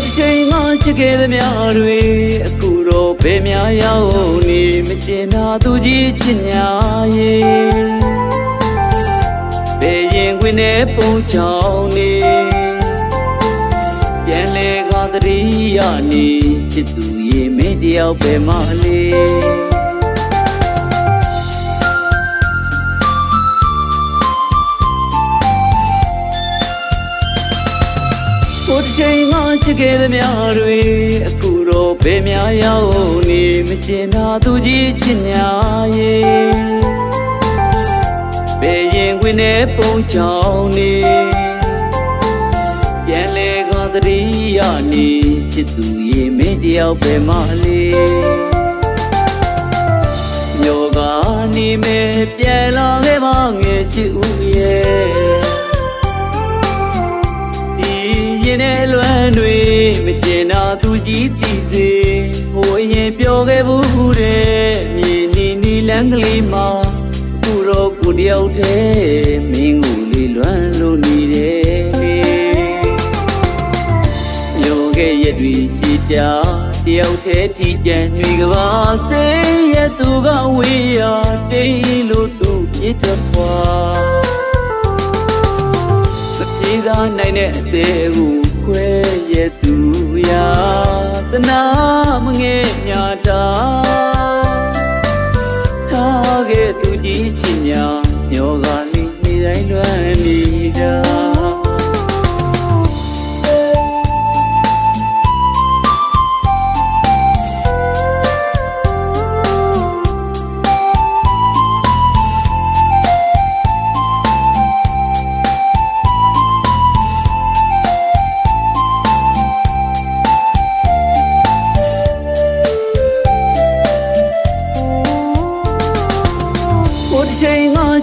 ချစ်ခဲ့သမျှတွေအခုတော့ဘယ်များရောက်နေမကျင်နာသူကြီးချစ်ညာရဲ့ဘယ်ရင်ခွင်နဲ့ပုံချောင်းနေပြန်လေကားတတိယနေချစ်သူရဲ့မင်းတယောက်ပဲမလေးကိုတစ်ချိန်မှ ချစ်ခဲ့သမျှတွေအခုတော့ဘယ်များရောက်နေမကျင်နာသူကြီးချစ်ညာရဲ့ဘယ်ရင်ခွင်နဲ့ပုံချောင်းနေပြန်လေကားတတိယနေချစ်သူရဲ့မင်းတယောက်ပဲမလေးညောကနေမဲ့ပြန်လာခဲ့ပါငယ်ချစ်ဦးရဲ့ဒီရင်နဲ့လွမ်းတွေ မကျင်နာသူကြီးတည်စေဟိုအရင်ပြောခဲ့ဘူးတဲ့မြေနီနီလန်းကလေးမှာအခုတော့ကိုတယောက်တည်းမင်းကိုလေးလွမ်းလို့နေတယ်လေပြောခဲ့ရက်တွေကြည်တာတယောက်တည်းထီကြံညွေကပါစေရသူကဝေးရတိတ်လို့သူပြစ်တော့ပွားစပြေးသားနိုင်တဲ့အသေးကို ခွဲရသူရာတနာမငဲ့ညာတာထားခဲ့သူကြီးချင်ညာညောက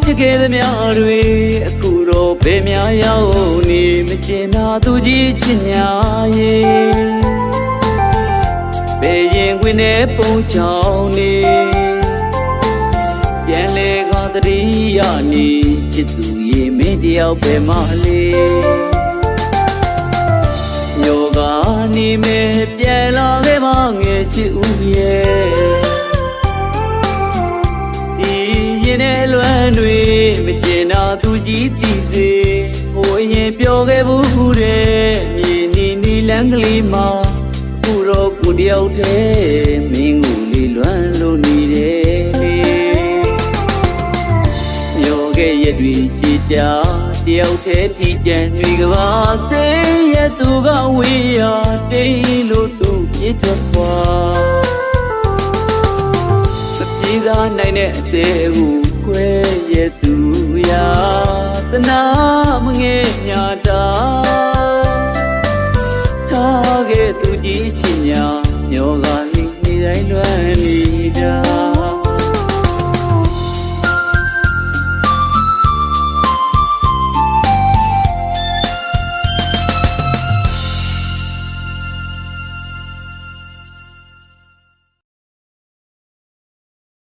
ချိန်မှချစ်ခဲ့သမျှတွေအခုတော့ဘယ်များရောက်နေမကျင်နာသူကြီးချစ်ညာရဲ့ဘယ်ရင်ခွင်နဲ့ပုံချောင်းနေပြန်လေကားတတိယနေချစ်သူရဲ့မင်းတယောက်ပဲမလေးညောကနေမဲ့ပြန်လာခဲ့ပါငယ်ချစ်ဦးရဲ့ဒီရင်နဲ့လွ မ်းတွေမကျင်နာသူကြီးတည်စေဟိုအရင်ပြောခဲ့ဘူးတဲ့မြေနီနီလန်းကလေးမှာခုတော့ကိုတယောက်တည်းမင်းကိုလေးလွမ်းလို့နေတယ်လေညောခဲ့ရက်တွေကြည်တာတယောက်တည်းထီကြံညွေကပါစေရသူကဝေးရတိတ်လို့သူပြစ်ထွက်သွားစပြေးသားနိုင်တဲ့အသေးကို ခွဲရသူရာတနာမငဲ့ညာတာထားခဲ့သူကြီးချင်ညာ